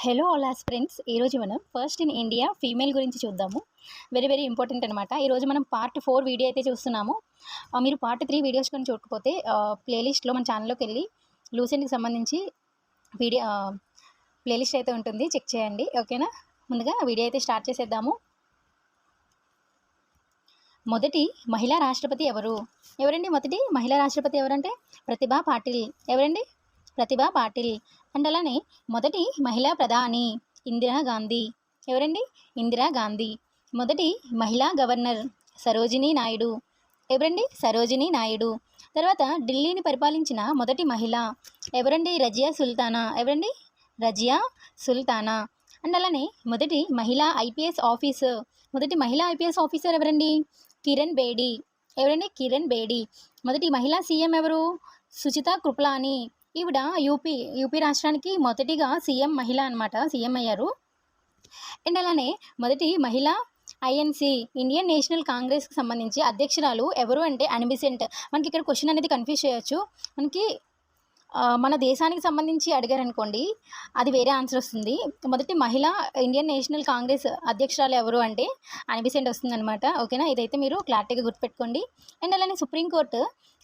Hello all ఆస్ friends. ఈరోజు మనం first in India female గురించి చూద్దాము. వెరీ వెరీ ఇంపార్టెంట్ అనమాట ఈరోజు మనం పార్ట్ ఫోర్ వీడియో అయితే చూస్తున్నాము. మీరు పార్ట్ త్రీ వీడియోస్ కానీ చూడకపోతే ప్లేలిస్ట్లో మన ఛానల్లోకి వెళ్ళి లూసెంట్కి సంబంధించి వీడియో ప్లేలిస్ట్ అయితే ఉంటుంది. చెక్ చేయండి. ఓకేనా? ముందుగా వీడియో అయితే స్టార్ట్ చేసేద్దాము. మొదటి మహిళా రాష్ట్రపతి ఎవరు? ఎవరండి మొదటి మహిళా రాష్ట్రపతి ఎవరంటే? ప్రతిభా పాటిల్. ఎవరండి? ప్రతిభా పాటిల్. అండ్ అలానే మొదటి మహిళా ప్రధాని ఇందిరాగాంధీ ఎవరండి? ఇందిరాగాంధీ మొదటి మహిళా గవర్నర్ సరోజినీ నాయుడు. ఎవరండి? సరోజినీ నాయుడు. తర్వాత ఢిల్లీని పరిపాలించిన మొదటి మహిళ ఎవరండి? రజియా సుల్తానా. ఎవరండి? రజియా సుల్తానా. అండ్ అలానే మొదటి మహిళా ఐపీఎస్ ఆఫీసర్. మొదటి మహిళా ఐపీఎస్ ఆఫీసర్ ఎవరండి? కిరణ్ బేడి. ఎవరండి? కిరణ్ బేడి. మొదటి మహిళా సీఎం ఎవరు? సుచిత కృప్లాని. ఈవిడ యూపీ యూపీ రాష్ట్రానికి మొదటిగా సీఎం మహిళ అనమాట సీఎం అయ్యారు. అండ్ అలానే మొదటి మహిళ ఐఎన్సి ఇండియన్ నేషనల్ కాంగ్రెస్కి సంబంధించి అధ్యక్షురాలు ఎవరు అంటే అనిబిసెంట్. మనకి ఇక్కడ క్వశ్చన్ అనేది కన్ఫ్యూజ్ చేయొచ్చు. మనకి మన దేశానికి సంబంధించి అడిగారనుకోండి అది వేరే ఆన్సర్ వస్తుంది. మొదటి మహిళ ఇండియన్ నేషనల్ కాంగ్రెస్ అధ్యక్షురాలు ఎవరు అంటే అనిబిసెంట్ వస్తుందన్నమాట. ఓకేనా? ఇదైతే మీరు క్లారిటీగా గుర్తుపెట్టుకోండి. అండ్ అలానే సుప్రీంకోర్టు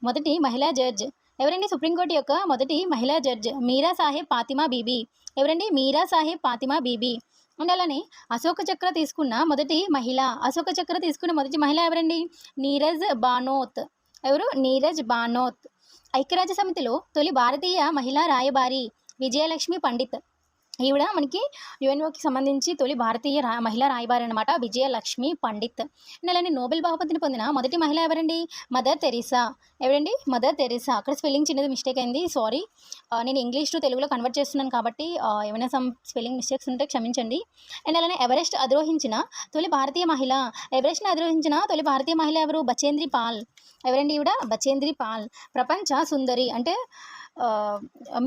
మొదటి మహిళా జడ్జ్ ఎవరండి? సుప్రీంకోర్టు యొక్క మొదటి మహిళా జడ్జ్ మీరా సాహెబ్ ఫాతిమా బీబీ. ఎవరండి? మీరా సాహెబ్ ఫాతిమా బీబీ. అండ్ అలానే అశోక చక్ర తీసుకున్న మొదటి మహిళ అశోక చక్ర తీసుకున్న మొదటి మహిళ ఎవరండి? నీరజ్ బానోత్. ఎవరు? నీరజ్ బానోత్. ఐక్యరాజ్య సమితిలో తొలి భారతీయ మహిళా రాయబారి విజయలక్ష్మి పండిత్. ఈవిడ మనకి యుఎన్ఓకి సంబంధించి తొలి భారతీయ రా మహిళా రాయబారి అనమాట విజయలక్ష్మి పండిత్. నెలని నోబెల్ బహుమతిని పొందిన మొదటి మహిళ ఎవరండి? Mother Teresa. ఎవరండి? Mother Teresa. అక్కడ స్పెల్లింగ్ చిన్నది మిస్టేక్ అయింది. సారీ. నేను ఇంగ్లీష్ టు తెలుగులో కన్వర్ట్ చేస్తున్నాను కాబట్టి ఏమైనా సమ్ స్పెల్లింగ్ మిస్టేక్స్ ఉంటే క్షమించండి. అండ్ అలానే ఎవరెస్ట్ అధిరోహించిన తొలి భారతీయ మహిళ ఎవరెస్ట్ని అధిరోహించిన తొలి భారతీయ మహిళ ఎవరు? బచేంద్రి పాల్. ఎవరండి ఈవిడ? బచేంద్రి పాల్. ప్రపంచ సుందరి అంటే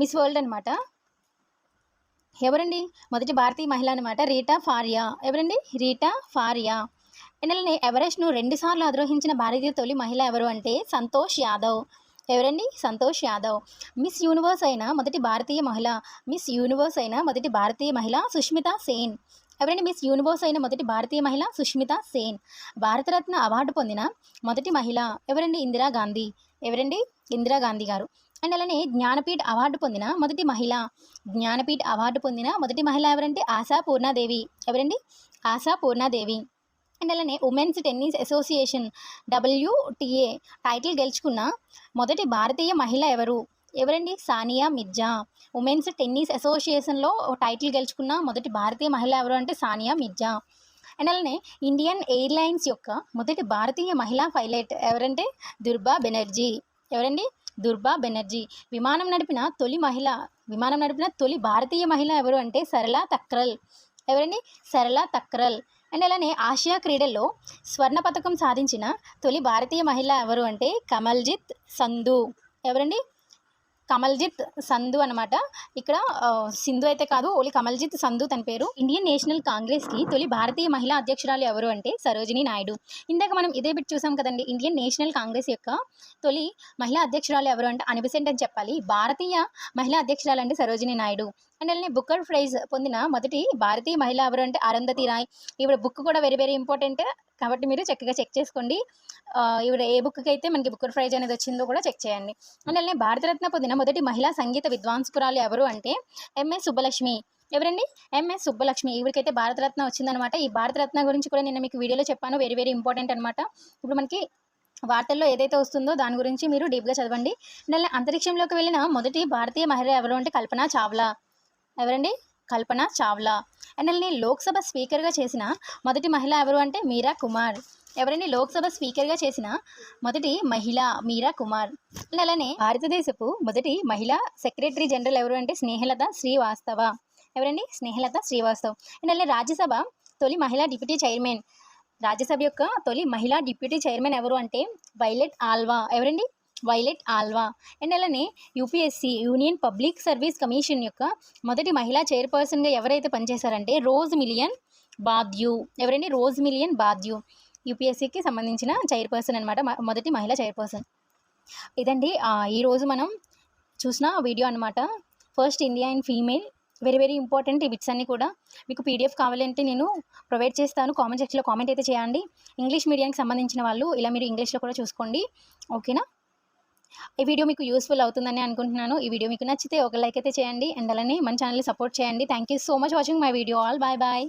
మిస్ వరల్డ్ అనమాట ఎవరండి? మొదటి భారతీయ మహిళ అనమాట రీటా ఫారియా. ఎవరండి? రీటా ఫారియా. ఎన్నెలని ఎవరెస్ట్ను రెండుసార్లు అధిరోహించిన భారతీయ తొలి మహిళ ఎవరు అంటే సంతోష్ యాదవ్. ఎవరండి? సంతోష్ యాదవ్. మిస్ యూనివర్స్ అయిన మొదటి భారతీయ మహిళ మిస్ యూనివర్స్ అయిన మొదటి భారతీయ మహిళ సుష్మిత సేన్. ఎవరండి? మిస్ యూనివర్స్ అయిన మొదటి భారతీయ మహిళ సుష్మిత సేన్. భారతరత్న అవార్డు పొందిన మొదటి మహిళ ఎవరండి? ఇందిరాగాంధీ ఎవరండి? ఇందిరాగాంధీ గారు. అండ్ అలానే జ్ఞానపీఠ్ అవార్డు పొందిన మొదటి మహిళ జ్ఞానపీఠ్ అవార్డు పొందిన మొదటి మహిళ ఎవరంటే ఆశా పూర్ణాదేవి. ఎవరండి? ఆశా పూర్ణాదేవి. అండ్ అలానే women's tennis association WTA title గెలుచుకున్న మొదటి భారతీయ మహిళ ఎవరు? ఎవరండి? సానియా మిర్జా. ఉమెన్స్ టెన్నిస్ అసోసియేషన్లో టైటిల్ గెలుచుకున్న మొదటి భారతీయ మహిళ ఎవరు అంటే సానియా మిర్జా. అండ్ అలానే ఇండియన్ ఎయిర్లైన్స్ యొక్క మొదటి భారతీయ మహిళా పైలట్ ఎవరంటే దుర్బా బెనర్జీ. ఎవరండి? దుర్బా బెనర్జీ. విమానం నడిపిన తొలి మహిళ విమానం నడిపిన తొలి భారతీయ మహిళ ఎవరు అంటే సరళ తక్రల్. ఎవరండి? సరళ తక్రల్. అండ్ అలానే ఆసియా క్రీడల్లో స్వర్ణ పథకం సాధించిన తొలి భారతీయ మహిళ ఎవరు అంటే కమల్జిత్ సంధు. ఎవరండి? కమల్జిత్ సంధు అనమాట ఇక్కడ సింధు అయితే కాదు ఓన్లీ కమల్జిత్ సంధు తన పేరు. ఇండియన్ నేషనల్ కాంగ్రెస్కి తొలి భారతీయ మహిళా అధ్యక్షురాలు ఎవరు అంటే సరోజినీ నాయుడు. ఇందాక మనం ఇదే బిట్ చూసాం కదండి ఇండియన్ నేషనల్ కాంగ్రెస్ యొక్క తొలి మహిళా అధ్యక్షురాలు ఎవరు అంటే అనిబిసెంట్ అని చెప్పాలి. భారతీయ మహిళా అధ్యక్షురాలు అంటే సరోజినీ నాయుడు. అండ్ అలానే బుక్కర్ ప్రైజ్ పొందిన మొదటి భారతీయ మహిళ ఎవరు అంటే అరుంధతి రాయ్. ఈవిడ బుక్ కూడా వెరీ వెరీ ఇంపార్టెంట్. కాబట్టి మీరు చక్కగా చెక్ చేసుకోండి. ఈవిడ ఏ బుక్కి అయితే మనకి బుక్కర్ ప్రైజ్ అనేది వచ్చిందో కూడా చెక్ చేయండి. అండ్ అలానే భారతరత్న పొందిన మొదటి మహిళా సంగీత విద్వాంసుకురాలు ఎవరు అంటే ఎంఎస్ సుబ్బలక్ష్మి. ఎవరండి? ఎంఎస్ సుబ్బలక్ష్మి. ఈవిడికైతే భారతరత్న వచ్చిందనమాట. ఈ భారతరత్న గురించి కూడా నేను మీకు వీడియోలో చెప్పాను. వెరీ వెరీ ఇంపార్టెంట్ అనమాట. ఇప్పుడు మనకి వార్తల్లో ఏదైతే వస్తుందో దాని గురించి మీరు డీప్గా చదవండి. నెల అంతరిక్షంలోకి వెళ్ళిన మొదటి భారతీయ మహిళ ఎవరు అంటే కల్పన చావ్లా. ఎవరండి? కల్పన చావ్లా. ఎన్ఎల్ని అలానే లోక్సభ స్పీకర్గా చేసిన మొదటి మహిళ ఎవరు అంటే మీరా కుమార్. ఎవరండి లోక్సభ స్పీకర్గా చేసిన మొదటి మహిళ మీరా కుమార్. అలానే భారతదేశపు మొదటి మహిళా సెక్రటరీ జనరల్ ఎవరు అంటే స్నేహలత శ్రీవాస్తవ. ఎవరండి? స్నేహలత శ్రీవాస్తవ్. అండ్ అలానే రాజ్యసభ తొలి మహిళా డిప్యూటీ చైర్మన్. రాజ్యసభ యొక్క తొలి మహిళా డిప్యూటీ చైర్మన్ ఎవరు అంటే వైలెట్ ఆల్వా. ఎవరండి? వైలెట్ ఆల్వా. అండ్ అలానే UPSC union public service commission యొక్క మొదటి మహిళా చైర్పర్సన్గా ఎవరైతే పనిచేశారంటే రోజ్ మిలియన్ బాద్యు ఎవరండి? రోజ్ మిలియన్ బాద్యు యూపీఎస్సీకి సంబంధించిన చైర్పర్సన్ అనమాట మొదటి మహిళా చైర్పర్సన్. ఇదండి ఈరోజు మనం చూసిన వీడియో అనమాట first India and female very very important ఈ బిట్స్ అన్నీ కూడా. మీకు పీడిఎఫ్ కావాలంటే నేను ప్రొవైడ్ చేస్తాను. కామెంట్ సెక్షన్లో కామెంట్ అయితే చేయండి. ఇంగ్లీష్ మీడియానికి సంబంధించిన వాళ్ళు ఇలా మీరు ఇంగ్లీష్లో కూడా చూసుకోండి. ఓకేనా? ఈ వీడియో మీకు యూస్ఫుల్ అవుతుందని అనుకుంటున్నాను. ఈ వీడియో మీకు నచ్చితే ఒక లైక్ అయితే చేయండి. అండ్ అలానే మన ఛానల్ని సపోర్ట్ చేయండి. Thank you so much watching my video all bye bye